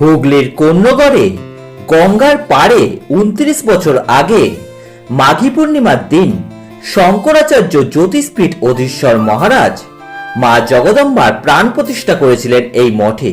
হুগলির কন্যগড়ে, গঙ্গার পাড়ে উনত্রিশ বছর আগে মাঘী পূর্ণিমার দিন শঙ্করাচার্য জ্যোতিষপীঠ অধীশ্বর মহারাজ মা জগদম্বার প্রাণ প্রতিষ্ঠা করেছিলেন এই মঠে।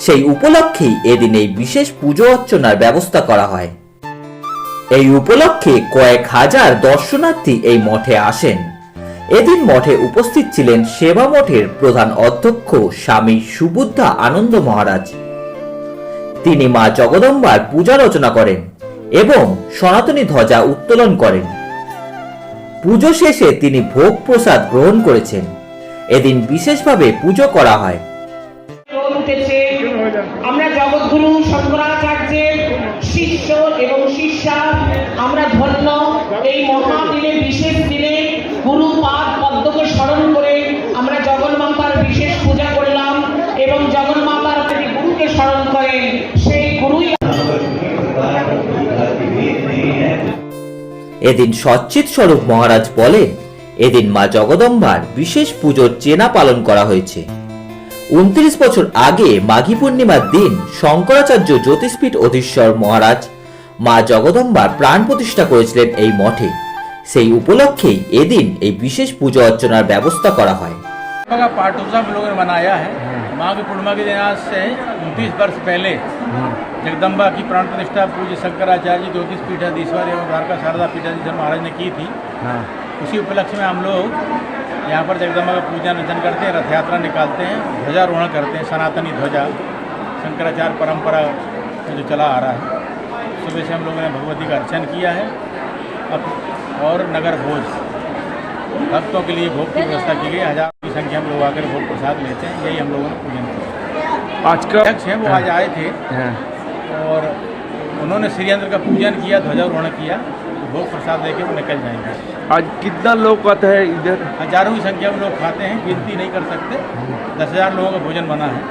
সেই উপলক্ষেই এদিন এই বিশেষ পুজো অর্চনার ব্যবস্থা করা হয়। এই উপলক্ষে কয়েক হাজার দর্শনার্থী এই মঠে আসেন। এদিন মঠে উপস্থিত ছিলেন সেবা মঠের প্রধান অধ্যক্ষ স্বামী সুবুদ্ধা আনন্দ মহারাজ। তিনি মা জগদম্বার পূজা রচনা করেন এবং সনাতনী ধ্বজা উত্তোলন করেন। পুজো শেষে তিনি ভোগ প্রসাদ গ্রহণ করেছেন। এদিন বিশেষভাবে পুজো করা হয়। আমরা জগৎগুরু, শঙ্করাচার্যের শিষ্য এবং শিষ্যা, আমরা ধন্য। এই মহাদিনে বিশেষ দিনে গুরু পাদ পদ্মকে স্মরণ করে এদিন সচ্চিত স্বরূপ মহারাজ বলেন এদিন মা জগদম্বার বিশেষ পুজোর চেনা পালন করা হয়েছে উনত্রিশ বছর আগে মাঘী পূর্ণিমার দিন শঙ্করাচার্য জ্যোতিষপীঠ অধীশ্বর মহারাজ মা জগদম্বার প্রাণ প্রতিষ্ঠা করেছিলেন এই মঠে সেই উপলক্ষেই এদিন এই বিশেষ পুজো অর্চনার ব্যবস্থা করা হয় का पार्ट उत्सव हम लोगों ने मनाया है माघ पूर्णिमा के दिन आज से उनतीस वर्ष पहले जगदम्बा की प्राण प्रतिष्ठा पूज्य शंकराचार्य जी ज्योतिष पीठाधीश्वर एवं द्वारका शारदा पीठाधीश्वर महाराज ने की थी। हाँ। उसी उपलक्ष्य में हम लोग यहाँ पर जगदम्बा का पूजन अर्चन करते हैं रथ यात्रा निकालते हैं ध्वजारोहण करते हैं सनातनी ध्वजा शंकराचार्य परंपरा में जो चला आ रहा है। सुबह से हम लोगों ने भगवती का अर्चन किया है। अब और नगर भोज भक्तों के लिए भोग की व्यवस्था की गई। हज़ार की संख्या में लोग आकर भोग प्रसाद लेते हैं। यही हम लोगों ने पूजन किया। आज का अध्यक्ष हैं वो आज आए थे। हाँ, और उन्होंने श्रीयंत्र का पूजन किया ध्वजारोहण किया तो भोग प्रसाद लेके वो निकल जाएंगे आज कितना लोग आता है इधर हजारों की संख्या में लोग खाते हैं गिनती नहीं कर सकते दस हजार लोगों का भोजन बना है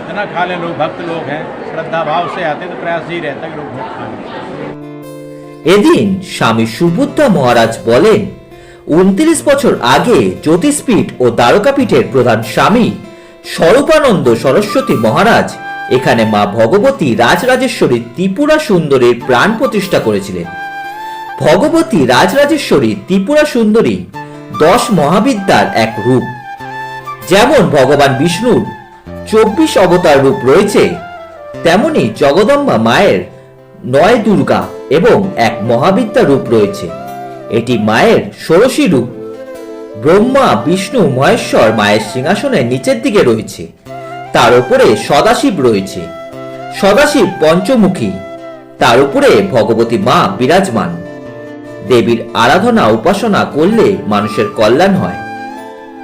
इतना खा लें लोग भक्त लोग हैं श्रद्धा भाव से आते हैं तो प्रयास यही रहता है कि लोग भोग खा लें এদিন স্বামী সুবুদ্ধা মহারাজ বলেন উনত্রিশ বছর আগে জ্যোতিষপীঠ ও দ্বারকাপীঠের প্রধান স্বামী স্বরূপানন্দ সরস্বতী মহারাজ এখানে মা ভগবতী রাজরাজেশ্বরী ত্রিপুরা সুন্দরীর প্রাণ প্রতিষ্ঠা করেছিলেন। ভগবতী রাজরাজেশ্বরী ত্রিপুরা সুন্দরী দশ মহাবিদ্যার এক রূপ। যেমন ভগবান বিষ্ণুর চব্বিশ অবতার রূপ রয়েছে, তেমনি জগদম্বা মায়ের নয় দুর্গা এবং এক মহাবিদ্যা রূপ রয়েছে। এটি মায়ের ষোড়শী রূপ। ব্রহ্মা, বিষ্ণু, মহেশ্বর মায়ের সিংহাসনের নিচের দিকে রয়েছে। তার উপরে সদাশিব রয়েছে। সদাশিব পঞ্চমুখী। তার উপরে ভগবতী মা বিরাজমান। দেবীর আরাধনা উপাসনা করলে মানুষের কল্যাণ হয়।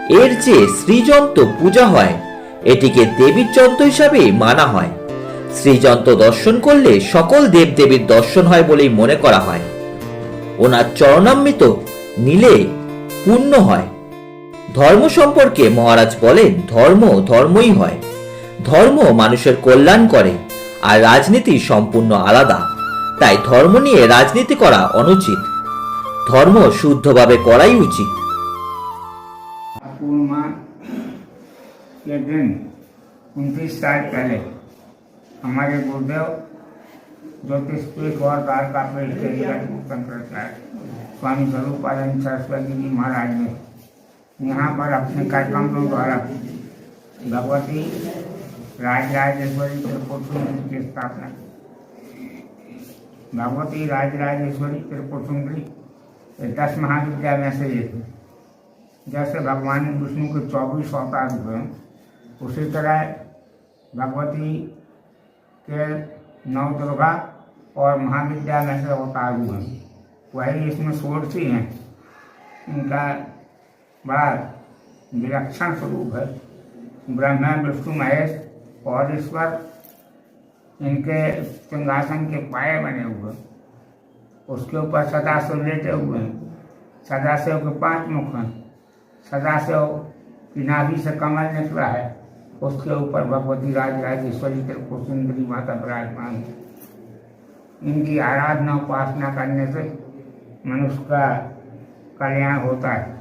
এর যে শ্রীযন্ত্র পূজা হয়, এটিকে দেবীর যন্ত্র হিসাবে মানা হয়। শ্রীযন্ত্র দর্শন করলে সকল দেবদেবীর দর্শন হয় বলেই মনে করা হয়। ওনার চরণামৃত নিলে পূর্ণ হয়। ধর্ম সম্পর্কে মহারাজ বলেন, ধর্ম ধর্মই হয়। ধর্ম মানুষের কল্যাণ করে আর রাজনীতি সম্পূর্ণ আলাদা তাই ধর্ম নিয়ে রাজনীতি করা অনুচিত ধর্ম শুদ্ধভাবে করাই উচিত पूर्णिमा के दिन उनतीस साल पहले हमारे गुरुदेव ज्योतिष पीठ और द्वारका पीठ के शंकराचार्य स्वामी स्वरूपानंद सरस्वती जी महाराज ने यहाँ पर अपने कार्यक्रमों द्वारा भगवती राजराजेश्वरी त्रिपुर की स्थापना भगवती राजराजेश्वरी त्रिपुर दस महाविद्या में से एक है जैसे भगवान विष्णु के चौबीस अवतार हुए, उसी तरह भगवती के नौ दुर्गा और महाविद्या में से अवतार हुए। वही इसमें षोडशी हैं। इनका बड़ा विलक्षण स्वरूप है। ब्रह्मा, विष्णु, महेश और ईश्वर इनके सिंहासन के पाए बने हुए, उसके ऊपर सदाशिव लेटे हुए हैं। सदाशिव के पाँच मुख हैं। सदाशिव की नाभि से कमल निकला है। उसके ऊपर भगवती राज, राजेश्वरी त्रिपुर सुंदरी माता विराजमान है। इनकी आराधना उपासना करने से मनुष्य का कल्याण होता है।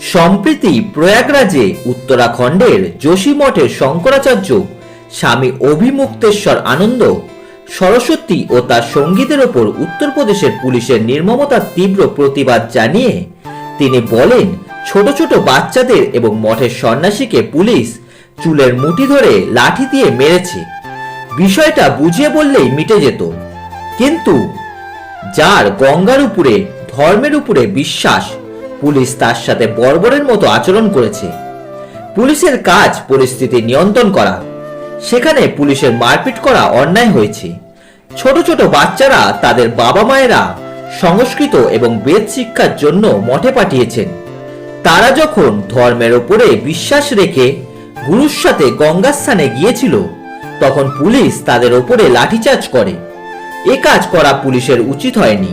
সম্প্রীতি প্রয়াগরাজে উত্তরাখণ্ডের যোশী মঠের শঙ্করাচার্য স্বামী অভিমুক্তেশ্বর আনন্দ, সরস্বতী ও তার সঙ্গীদের ওপর উত্তরপ্রদেশের পুলিশের নির্মমতার তীব্র প্রতিবাদ জানিয়ে তিনি বলেন, ছোট ছোট বাচ্চাদের এবং মঠের সন্ন্যাসীকে পুলিশ চুলের মুঠি ধরে লাঠি দিয়ে মেরেছে। বিষয়টা বুঝিয়ে বললেই মিটে যেত। কিন্তু যার গঙ্গার উপরে, ধর্মের উপরে বিশ্বাস পুলিশ তার সাথে বর্বরের মতো আচরণ করেছে। পুলিশের কাজ পরিস্থিতি নিয়ন্ত্রণ করা। সেখানে পুলিশের মারপিট করা অন্যায় হয়েছে। ছোট ছোট বাচ্চারা তাদের বাবা মায়েরা সংস্কৃত এবং বেদ শিক্ষার জন্য মঠে পাঠিয়েছেন। তারা যখন ধর্মের উপরে বিশ্বাস রেখে গুরুর সাথে গঙ্গা স্থানে গিয়েছিল, তখন পুলিশ তাদের ওপরে লাঠিচার্জ করে। এ কাজ করা পুলিশের উচিত হয়নি।